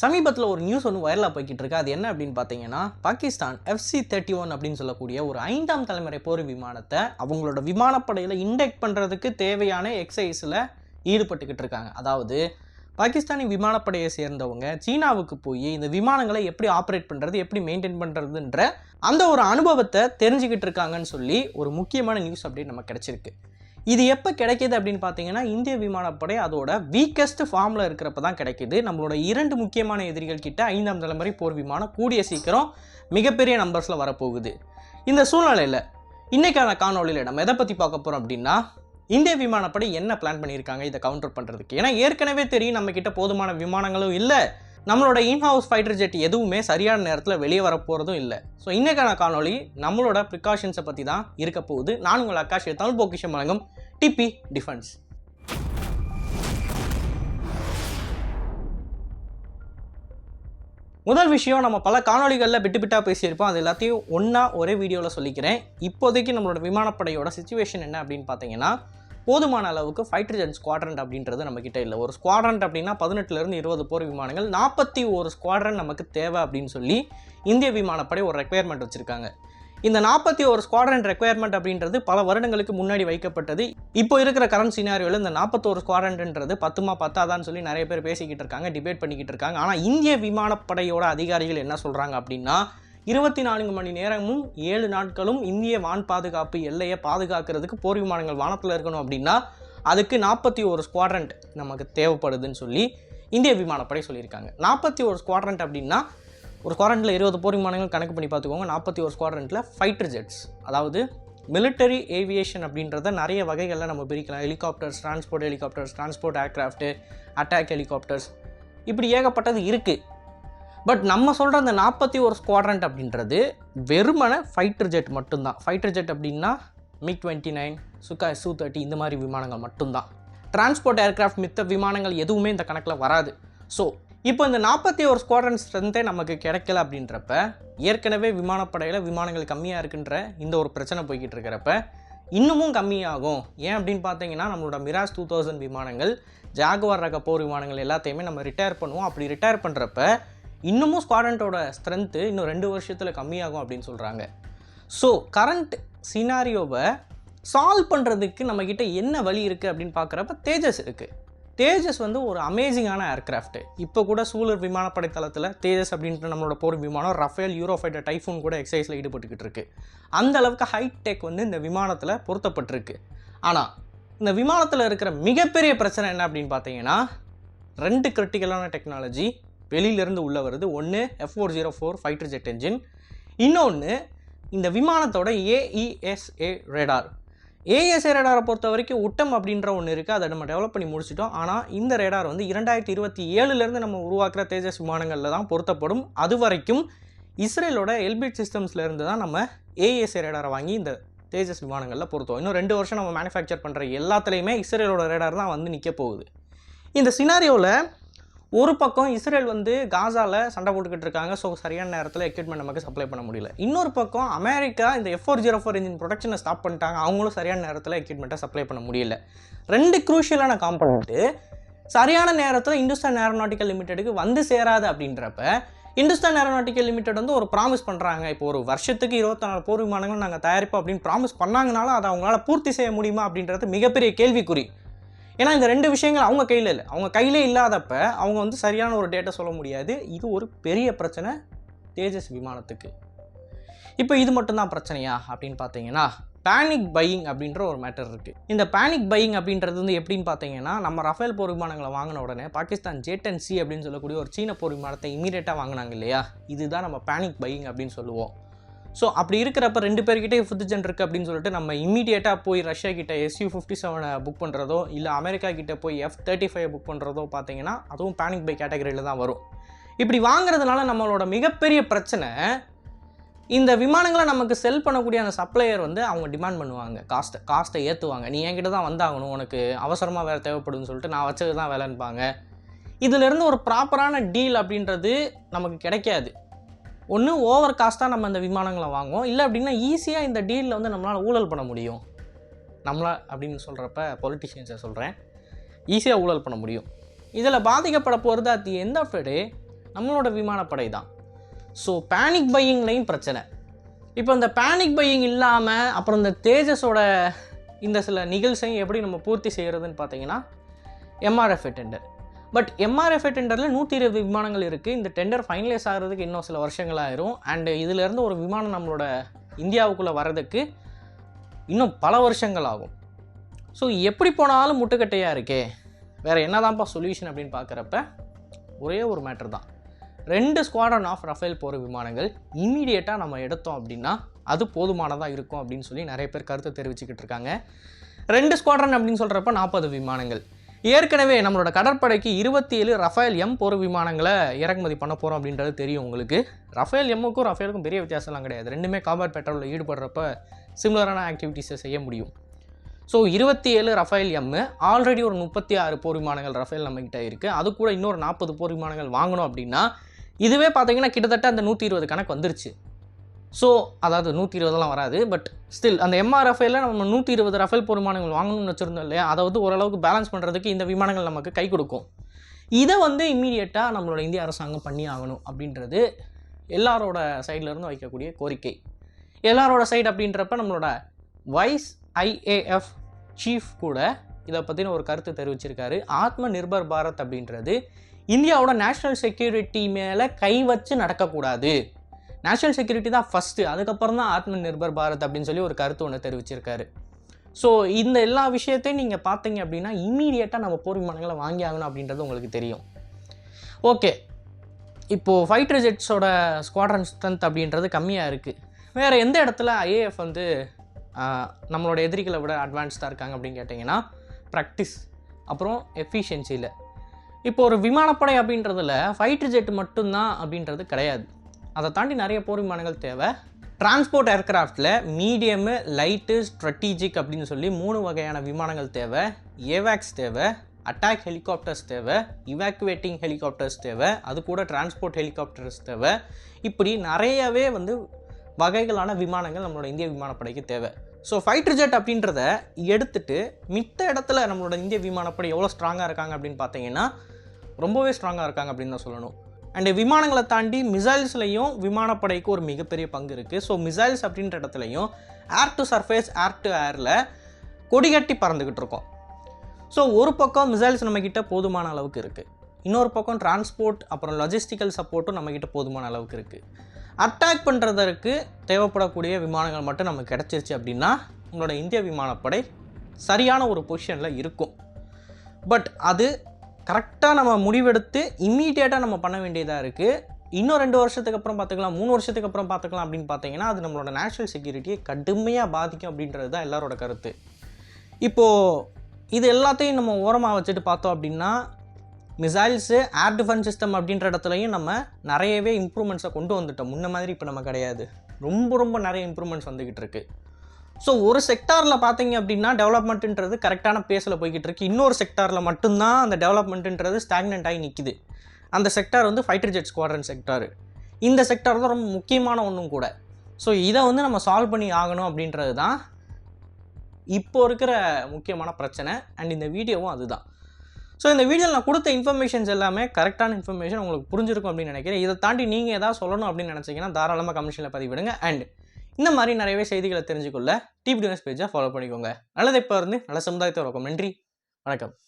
சமீபத்தில் ஒரு நியூஸ் ஒன்று வைரலாக போய்கிட்டு இருக்கு அது என்ன அப்படின்னு பார்த்தீங்கன்னா பாகிஸ்தான் எஃப்சி தேர்ட்டி ஒன் அப்படின்னு சொல்லக்கூடிய ஒரு ஐந்தாம் தலைமுறை போர் விமானத்தை அவங்களோட விமானப்படையில் இண்டெக்ட் பண்ணுறதுக்கு தேவையான எக்ஸசைஸில் ஈடுபட்டுக்கிட்டு இருக்காங்க. அதாவது பாகிஸ்தானி விமானப்படையை சேர்ந்தவங்க சீனாவுக்கு போய் இந்த விமானங்களை எப்படி ஆப்ரேட் பண்ணுறது எப்படி மெயின்டைன் பண்ணுறதுன்ற அந்த ஒரு அனுபவத்தை தெரிஞ்சுக்கிட்டு இருக்காங்கன்னு சொல்லி ஒரு முக்கியமான நியூஸ் அப்படின்னு நமக்கு கிடச்சிருக்கு. இது எப்போ கிடைக்கிது அப்படின்னு பார்த்தீங்கன்னா இந்திய விமானப்படை அதோட வீக்கஸ்ட் ஃபார்மில் இருக்கிறப்ப தான் கிடைக்கிது. நம்மளோட இரண்டு முக்கியமான எதிரிகள் கிட்ட ஐந்தாம் தலைமுறை போர் விமானம் கூடிய சீக்கிரம் மிகப்பெரிய நம்பர்ஸில் வரப்போகுது. இந்த சூழ்நிலையில் இன்றைக்கான காணொளியில் நம்ம எதை பற்றி பார்க்க போகிறோம் அப்படின்னா இந்திய விமானப்படை என்ன பிளான் பண்ணியிருக்காங்க இதை கவுண்டர் பண்ணுறதுக்கு ஏன்னா ஏற்கனவே தெரியும் நம்மக்கிட்ட போதுமான விமானங்களும் இல்லை. நம்மளோட இன்ஹவுஸ் ஃபைட்டர் ஜெட் எதுவுமே சரியான நேரத்தில் வெளியே வரப்போகிறதும் இல்லை. ஸோ இன்னைக்கான காணொளி நம்மளோட ப்ரிகாஷன்ஸை பற்றி தான் இருக்க போகுது. நான் உங்கள் அக்காஷ் தமிழ் பொக்கிஷம் வழங்கும் டிபி டிஃபென்ஸ். முதல் விஷயம் நம்ம பல காணொளிகளில் விட்டு விட்டா பேசியிருப்போம். அது எல்லாத்தையும் ஒன்றா ஒரே வீடியோவில் சொல்லிக்கிறேன். இப்போதைக்கு நம்மளோட விமானப்படையோட சுச்சுவேஷன் என்ன அப்படின்னு பார்த்தீங்கன்னா போதுமான அளவுக்கு ஃபைட்டர் ஜெட் ஸ்குவாட்ரண்ட் அப்படின்றது நம்மக்கிட்ட இல்லை. ஒரு ஸ்குவாட்ரண்ட் அப்படின்னா பதினெட்டுலேருந்து இருபது போர் விமானங்கள் நாற்பத்தி ஒரு ஸ்குவாட்ரன் நமக்கு தேவை அப்படின்னு சொல்லி இந்திய விமானப்படை ஒரு ரெக்குயர்மெண்ட் வச்சுருக்காங்க. இந்த நாற்பத்தி ஒரு ஸ்குவாட்ரன் ரெக்குயர்மெண்ட் அப்படின்றது பல வருடங்களுக்கு முன்னாடி வைக்கப்பட்டது. இப்போ இருக்கிற கரண்ட் சினாரியோவில் இந்த நாற்பத்தோரு ஸ்குவாட்ரன்ன்றது பத்துமா பத்தாதான்னு சொல்லி நிறைய பேர் பேசிக்கிட்டு இருக்காங்க டிபேட் பண்ணிக்கிட்டு இருக்காங்க. ஆனால் இந்திய விமானப்படையோட அதிகாரிகள் என்ன சொல்கிறாங்க அப்படின்னா இருபத்தி நான்கு மணி நேரமும் ஏழு நாட்களும் இந்திய வான் பாதுகாப்பு எல்லையை பாதுகாக்கிறதுக்கு போர் விமானங்கள் வானத்தில் இருக்கணும் அப்படின்னா அதுக்கு நாற்பத்தி ஒரு ஸ்குவாட்ரண்ட் நமக்கு தேவைப்படுதுன்னு சொல்லி இந்திய விமானப்படை சொல்லியிருக்காங்க. நாற்பத்தி ஒரு ஸ்குவாட்ரண்ட் அப்படின்னா ஒரு ஸ்குவாட்ரண்ட்டில் இருபது போர் விமானங்கள் கணக்கு பண்ணி பார்த்துக்கோங்க. நாற்பத்தி ஒரு ஸ்குவாட்ரண்ட்டில் ஃபைட்டர் ஜெட்ஸ் அதாவது மிலிட்டரி ஏவியேஷன் அப்படின்றத நிறைய வகைகளில் நம்ம பிரிக்கலாம். Helicopters transport helicopters transport aircraft attack helicopters இப்படி ஏகப்பட்டது இருக்குது பட் நம்ம சொல்கிற அந்த நாற்பத்தி ஒரு ஸ்குவாட்ரண்ட் அப்படின்றது வெறுமனை ஃபைட்டர் ஜெட் மட்டும்தான். ஃபைட்டர் ஜெட் அப்படின்னா மிக் டுவெண்ட்டி நைன் சுக்கா சூ தேர்ட்டி இந்த மாதிரி விமானங்கள் மட்டும்தான். டிரான்ஸ்போர்ட் ஏர்க்ராஃப்ட் மித்த விமானங்கள் எதுவுமே இந்த கணக்கில் வராது. ஸோ இப்போ இந்த நாற்பத்தி ஒரு ஸ்குவாட்ரன் ஸ்ட்ரென்த்தே நமக்கு கிடைக்கல அப்படின்றப்ப ஏற்கனவே விமானப்படையில் விமானங்கள் கம்மியாக இருக்குன்ற இந்த ஒரு பிரச்சனை போய்கிட்டு இருக்கிறப்ப இன்னமும் கம்மியாகும். ஏன் அப்படின்னு பார்த்தீங்கன்னா நம்மளோட மிராஸ் டூ தௌசண்ட் விமானங்கள் ஜாகுவார் ரக போர் விமானங்கள் எல்லாத்தையுமே நம்ம ரிட்டையர் பண்ணுவோம். அப்படி ரிட்டையர் பண்ணுறப்ப இன்னமும் ஸ்குவாட்ரண்ட்டோட ஸ்ட்ரென்த்து இன்னும் ரெண்டு வருஷத்தில் கம்மியாகும் அப்படின்னு சொல்கிறாங்க ஸோ கரண்ட் சினாரியோவை சால்வ் பண்ணுறதுக்கு நம்மக்கிட்ட என்ன வழி இருக்குது அப்படின்னு பார்க்குறப்ப தேஜஸ் இருக்குது தேஜஸ் வந்து ஒரு அமேசிங்கான ஏர்க்ராஃப்ட்டு இப்போ கூட சூழல் விமானப்படை தளத்தில் தேஜஸ் அப்படின்ற நம்மளோட போர் விமானம் ரஃபேல் யூரோஃபைட்டர் டைஃபூன் கூட எக்ஸசைஸில் ஈடுபட்டுக்கிட்டு இருக்கு. அந்த அளவுக்கு ஹைடெக் வந்து இந்த விமானத்தில் பொருத்தப்பட்டிருக்கு. ஆனால் இந்த விமானத்தில் இருக்கிற மிகப்பெரிய பிரச்சனை என்ன அப்படின்னு பார்த்தீங்கன்னா ரெண்டு கிரிட்டிக்கலான டெக்னாலஜி வெளியிலேருந்து உள்ள வருது. ஒன்று F four zero four fighter jet engine இன்னொன்று இந்த விமானத்தோட ஏஇஎஸ்ஏ ரேடார் ஏஎஸ்ஏ ரேடாரை பொறுத்த வரைக்கும் உட்டம் அப்படின்ற ஒன்று இருக்குது அதை நம்ம டெவலப் பண்ணி முடிச்சிட்டோம். ஆனால் இந்த ரேடார் வந்து இரண்டாயிரத்தி இருபத்தி ஏழுலேருந்து நம்ம உருவாக்குற தேஜஸ் விமானங்களில் தான் பொருத்தப்படும். அது வரைக்கும் இஸ்ரேலோட எல்பிட் சிஸ்டம்ஸ்லேருந்து தான் நம்ம ஏஎஸ்ஏ ரேடாரை வாங்கி இந்த தேஜஸ் விமானங்களில் பொருத்தோம் இன்னும் ரெண்டு வருஷம் நம்ம மேனுஃபேக்சர் பண்ணுற எல்லாத்துலேயுமே இஸ்ரேலோட ரேடார் தான் வந்து நிற்க போகுது. இந்த சினாரியோவில் ஒரு பக்கம் இஸ்ரேல் வந்து காசாவில் சண்டை போட்டுக்கிட்டு இருக்காங்க. ஸோ சரியான நேரத்தில் எக்யூப்மெண்ட் நமக்கு சப்ளை பண்ண முடியல. இன்னொரு பக்கம் அமெரிக்கா இந்த F four zero four engine ப்ரொடக்ஷனை stop பண்ணிட்டாங்க. அவங்களும் சரியான நேரத்தில் எக்யூப்மெண்ட்டை சப்ளை பண்ண முடியல. ரெண்டு குரூஷியலான காம்பனண்ட்டு சரியான நேரத்தில் இந்துஸ்தான் ஏரோநாட்டிக்கல் லிமிடெடுக்கு வந்து சேராது அப்படின்றப்ப இந்துஸ்தான் ஏரோநாட்டிக்கல் லிமிடெட் வந்து ஒரு ப்ராமிஸ் பண்ணுறாங்க இப்போ ஒரு வருஷத்துக்கு இருபத்தாறு போர் விமானங்கள் நாங்கள் தயாரிப்போம் அப்படின்னு ப்ராமிஸ் பண்ணாங்கனாலும் அதை அவங்களால பூர்த்தி செய்ய முடியுமா அப்படின்றது மிகப்பெரிய கேள்விக்குறி. ஏன்னா இந்த ரெண்டு விஷயங்கள் அவங்க கையில் இல்லை. அவங்க கையிலே இல்லாதப்ப அவங்க வந்து சரியான ஒரு டேட்டா சொல்ல முடியாது. இது ஒரு பெரிய பிரச்சனை தேஜஸ் விமானத்துக்கு. இப்போ இது மட்டும்தான் பிரச்சனையா அப்படின்னு பார்த்தீங்கன்னா பேனிக் பையிங் அப்படின்ற ஒரு மேட்டர் இருக்குது இந்த பேனிக் பையிங் அப்படின்றது வந்து எப்படின்னு பார்த்தீங்கன்னா நம்ம ரஃபேல் போர் விமானங்களை வாங்கின உடனே பாகிஸ்தான் ஜேட் அண்ட் சி அப்படின்னு சொல்லக்கூடிய ஒரு சீன போர் விமானத்தை இமீடியட்டாக வாங்கினாங்க இல்லையா? இதுதான் நம்ம பேனிக் பையிங் அப்படின்னு சொல்லுவோம். ஸோ அப்படி இருக்கிறப்ப ரெண்டு பேர்கிட்டே ஃபிஃப்த் ஜென் இருக்குது அப்படின்னு சொல்லிட்டு நம்ம இமீடியட்டாக போய் ரஷ்யா கிட்ட எஸ்யூ ஃபிஃப்டி செவனை புக் பண்ணுறதோ இல்லை அமெரிக்கா கிட்டே போய் எஃப் தேர்ட்டி ஃபைவ் புக் பண்ணுறதோ பார்த்தீங்கன்னா அதுவும் பேனிக் பை கேட்டகரியில் தான் வரும். இப்படி வாங்குறதுனால நம்மளோட மிகப்பெரிய பிரச்சனை இந்த விமானங்களை நமக்கு செல் பண்ணக்கூடிய அந்த சப்ளையர் வந்து அவங்க டிமாண்ட் பண்ணுவாங்க. காஸ்ட்டை காஸ்ட்டை ஏற்றுவாங்க நீ என்கிட்ட தான் வந்தாகணும் உனக்கு அவசரமாக வேறு தேவைப்படுதுன்னு சொல்லிட்டு நான் வச்சது தான் வேலைன்பாங்க இதிலிருந்து ஒரு ப்ராப்பரான டீல் அப்படின்றது நமக்கு கிடைக்காது. ஒன்று ஓவர் காஸ்ட்டாக நம்ம இந்த விமானங்களை வாங்குவோம். இல்லை அப்படின்னா ஈஸியாக இந்த டீலில் வந்து நம்மளால் ஊழல் பண்ண முடியும். நம்மளா அப்படின்னு சொல்கிறப்ப பொலிட்டிஷியன்ஸை சொல்கிறேன் ஈஸியாக ஊழல் பண்ண முடியும். இதில் பாதிக்கப்பட போகிறது at the end of day நம்மளோட விமானப்படை தான். ஸோ பேனிக் பையிங்லேயும் பிரச்சனை. இப்போ இந்த பேனிக் பையிங் இல்லாமல் அப்புறம் இந்த தேஜஸோட இந்த சில நிகழ்ச்சியும் எப்படி நம்ம பூர்த்தி செய்கிறதுன்னு பார்த்தீங்கன்னா எம்ஆர்எஃப் டெண்டர் பட் எம்ஆர்எஃப்ஏ டெண்டரில் நூற்றி இருபது விமானங்கள் இருக்குது இந்த டெண்டர் ஃபைனலைஸ் ஆகிறதுக்கு இன்னும் சில வருஷங்கள் ஆயிரும். அண்டு இதிலேருந்து ஒரு விமானம் நம்மளோட இந்தியாவுக்குள்ளே வர்றதுக்கு இன்னும் பல வருஷங்கள் ஆகும். ஸோ எப்படி போனாலும் முட்டுக்கட்டையாக இருக்கே. வேறு என்னதான்ப்பா சொல்யூஷன் அப்படின்னு பார்க்குறப்ப ஒரே ஒரு மேட்ரு தான். ரெண்டு ஸ்குவாட்ரன் ஆஃப் ரஃபேல் போகிற விமானங்கள் இம்மீடியட்டாக நம்ம எடுத்தோம் அப்படின்னா அது போதுமானதாக இருக்கும் அப்படின்னு சொல்லி நிறைய பேர் கருத்தை தெரிவிச்சுக்கிட்டு இருக்காங்க. ரெண்டு ஸ்குவாட்ரன் அப்படின்னு சொல்கிறப்ப நாற்பது விமானங்கள். ஏற்கனவே நம்மளோட கடற்படைக்கு இருபத்தி ஏழு ரஃபேல் எம் போர் விமானங்களை இறக்குமதி பண்ண போகிறோம் அப்படின்றது தெரியும் உங்களுக்கு. ரஃபேல் எம்முக்கும் ரஃபேலுக்கும் பெரிய வித்தியாசம்லாம் கிடையாது. ரெண்டுமே காம்பேட் பெட்ரோலில் ஈடுபடுறப்ப சிமிலரான ஆக்டிவிட்டீஸை செய்ய முடியும். ஸோ இருபத்தி ஏழு ரஃபேல் எம்மு ஆல்ரெடி ஒரு முப்பத்தி ஆறு போர் விமானங்கள் ரஃபேல் நம்மக்கிட்ட இருக்குது அது கூட இன்னொரு நாற்பது போர் விமானங்கள் வாங்கணும் அப்படின்னா இதுவே பார்த்தீங்கன்னா கிட்டத்தட்ட அந்த நூற்றி இருபது கணக்கு வந்துருச்சு. ஸோ அதாவது நூற்றி இருபதெல்லாம் வராது பட் ஸ்டில் அந்த எம்ஆர்எஃப்ஐல நம்ம நூற்றி இருபது ரஃபேல் போர்மானங்கள் வாங்கணும்னு வச்சுருந்தோம் இல்லையா? அதை வந்து ஓரளவுக்கு பேலன்ஸ் பண்ணுறதுக்கு இந்த விமானங்கள் நமக்கு கை கொடுக்கும். இதை வந்து இம்மீடியட்டாக நம்மளோட இந்திய அரசாங்கம் பண்ணி ஆகணும் அப்படின்றது எல்லாரோட சைட்லேருந்து வைக்கக்கூடிய கோரிக்கை. எல்லாரோட சைடு அப்படின்றப்ப நம்மளோட வைஸ் ஐஏஎஃப் சீஃப் கூட இதை பற்றின ஒரு கருத்து தெரிவிச்சிருக்காரு. ஆத்ம நிர்பர் பாரத் அப்படின்றது இந்தியாவோட நேஷ்னல் செக்யூரிட்டி மேலே கை வச்சு நடக்கக்கூடாது. நேஷ்னல் செக்யூரிட்டி தான் ஃபஸ்ட்டு அதுக்கப்புறம் தான் ஆத்ம நிர்பர் பாரத் அப்படின்னு சொல்லி ஒரு கருத்து ஒன்று தெரிவிச்சிருக்காரு. ஸோ இந்த எல்லா விஷயத்தையும் நீங்கள் பார்த்தீங்க அப்படின்னா இம்மீடியட்டாக நம்ம போர் விமானங்களை வாங்கி ஆகணும் அப்படின்றது உங்களுக்கு தெரியும். ஓகே இப்போது ஃபைட்டர் ஜெட்ஸோட ஸ்குவாட்ரன் ஸ்ட்ரென்த் அப்படின்றது கம்மியாக இருக்குது வேறு எந்த இடத்துல ஐஏஎஃப் வந்து நம்மளோட எதிரிகளை விட அட்வான்ஸ்டாக இருக்காங்க அப்படின்னு கேட்டிங்கன்னா ப்ராக்டிஸ் அப்புறம் எஃபிஷியன்சியில் இப்போ ஒரு விமானப்படை அப்படின்றதுல ஃபைட்டர் ஜெட் மட்டும்தான் அப்படின்றது கிடையாது. அதை தாண்டி நிறைய போர் விமானங்கள் தேவை. டிரான்ஸ்போர்ட் ஏர்கிராஃப்டில் மீடியமு லைட்டு ஸ்ட்ரட்டிஜிக் அப்படின்னு சொல்லி மூணு வகையான விமானங்கள் தேவை. ஏவேக்ஸ் தேவை அட்டாக் ஹெலிகாப்டர்ஸ் தேவை இவாக்குவேட்டிங் ஹெலிகாப்டர்ஸ் தேவை அது கூட டிரான்ஸ்போர்ட் ஹெலிகாப்டர்ஸ் தேவை. இப்படி நிறையவே வந்து வகைகளான விமானங்கள் நம்மளோட இந்திய விமானப்படைக்கு தேவை. ஸோ ஃபைட்டர் ஜெட் அப்படின்றத எடுத்துட்டு மித்த இடத்துல நம்மளோட இந்திய விமானப்படை எவ்வளோ ஸ்ட்ராங்காக இருக்காங்க அப்படின்னு பார்த்தீங்கன்னா ரொம்பவே ஸ்ட்ராங்காக இருக்காங்க அப்படின்னு தான் சொல்லணும். அண்டு விமானங்களை தாண்டி மிசைல்ஸ்லையும் விமானப்படைக்கு ஒரு மிகப்பெரிய பங்கு இருக்குது ஸோ மிசைல்ஸ் அப்படின்ற இடத்துலையும் air to surface air to ஏரில் கொடிகட்டி பறந்துக்கிட்டு இருக்கோம். ஸோ ஒரு பக்கம் மிசைல்ஸ் நம்மக்கிட்ட போதுமான அளவுக்கு இருக்குது இன்னொரு பக்கம் டிரான்ஸ்போர்ட் அப்புறம் லாஜிஸ்டிக்கல் சப்போர்ட்டும் நம்மக்கிட்ட போதுமான அளவுக்கு இருக்குது அட்டாக் பண்ணுறதற்கு தேவைப்படக்கூடிய விமானங்கள் மட்டும் நமக்கு கிடச்சிருச்சு அப்படின்னா உங்களோட இந்திய விமானப்படை சரியான ஒரு பொசிஷனில் இருக்கும். பட் அது கரெக்டாக நம்ம முடிவெடுத்து இம்மீடியட்டாக நம்ம பண்ண வேண்டியதாக இருக்குது இன்னும் ரெண்டு வருஷத்துக்கு அப்புறம் பார்த்துக்கலாம் மூணு வருஷத்துக்கு அப்புறம் பார்த்துக்கலாம் அப்படின்னு பார்த்தீங்கன்னா அது நம்மளோட நேஷனல் செக்யூரிட்டியை கடுமையாக பாதிக்கும் அப்படின்றது தான் எல்லாரோட கருத்து. இப்போது இது எல்லாத்தையும் நம்ம ஓரமாக வச்சுட்டு பார்த்தோம் அப்படின்னா மிசைல்ஸு ஏர் டிஃபென்ஸ் சிஸ்டம் அப்படின்ற இடத்துலையும் நம்ம நிறையவே இம்ப்ரூவ்மெண்ட்ஸை கொண்டு வந்துட்டோம். முன்ன மாதிரி இப்போ நம்ம கிடையாது. ரொம்ப ரொம்ப நிறைய இம்ப்ரூவ்மெண்ட்ஸ் வந்துக்கிட்டு இருக்குது ஸோ ஒரு செக்டாரில் பார்த்தீங்க அப்படின்னா டெவலப்மெண்ட்டுன்றது கரெக்டான பேஸில் போய்கிட்டு இருக்கு. இன்னொரு செக்டாரில் மட்டும்தான் அந்த டெவலப்மெண்ட்டுன்றது ஸ்டாக்னெண்ட் ஆகி நிற்கிது அந்த செக்டார் வந்து ஃபைட்டர் ஜெட் ஸ்குவாட்ரன் செக்டார் இந்த செக்டார் தான் ரொம்ப முக்கியமான ஒன்றும் கூட. ஸோ இதை வந்து நம்ம சால்வ் பண்ணி ஆகணும் அப்படின்றது தான் இப்போ இருக்கிற முக்கியமான பிரச்சனை. அண்ட் இந்த வீடியோவும் அதுதான். ஸோ இந்த வீடியோவில் நான் கொடுத்த இன்ஃபர்மேஷன்ஸ் எல்லாமே கரெக்டான இன்ஃபர்மேஷன் உங்களுக்கு புரிஞ்சிருக்கும் அப்படின்னு நினைக்கிறேன். இதை தாண்டி நீங்கள் எதாவது சொல்லணும் அப்படின்னு நினச்சிங்கன்னா தாராளமாக கமிஷனில் பதிவிடுங்க. அண்ட் இந்த மாதிரி நிறையவே செய்திகளை தெரிஞ்சுக்கொள்ள டிபி நியூஸ் பேஜை ஃபாலோ பண்ணிக்கோங்க. நல்லதை இப்போ இருந்து நல்ல சமுதாயத்தை வணக்கம் நன்றி. வணக்கம்.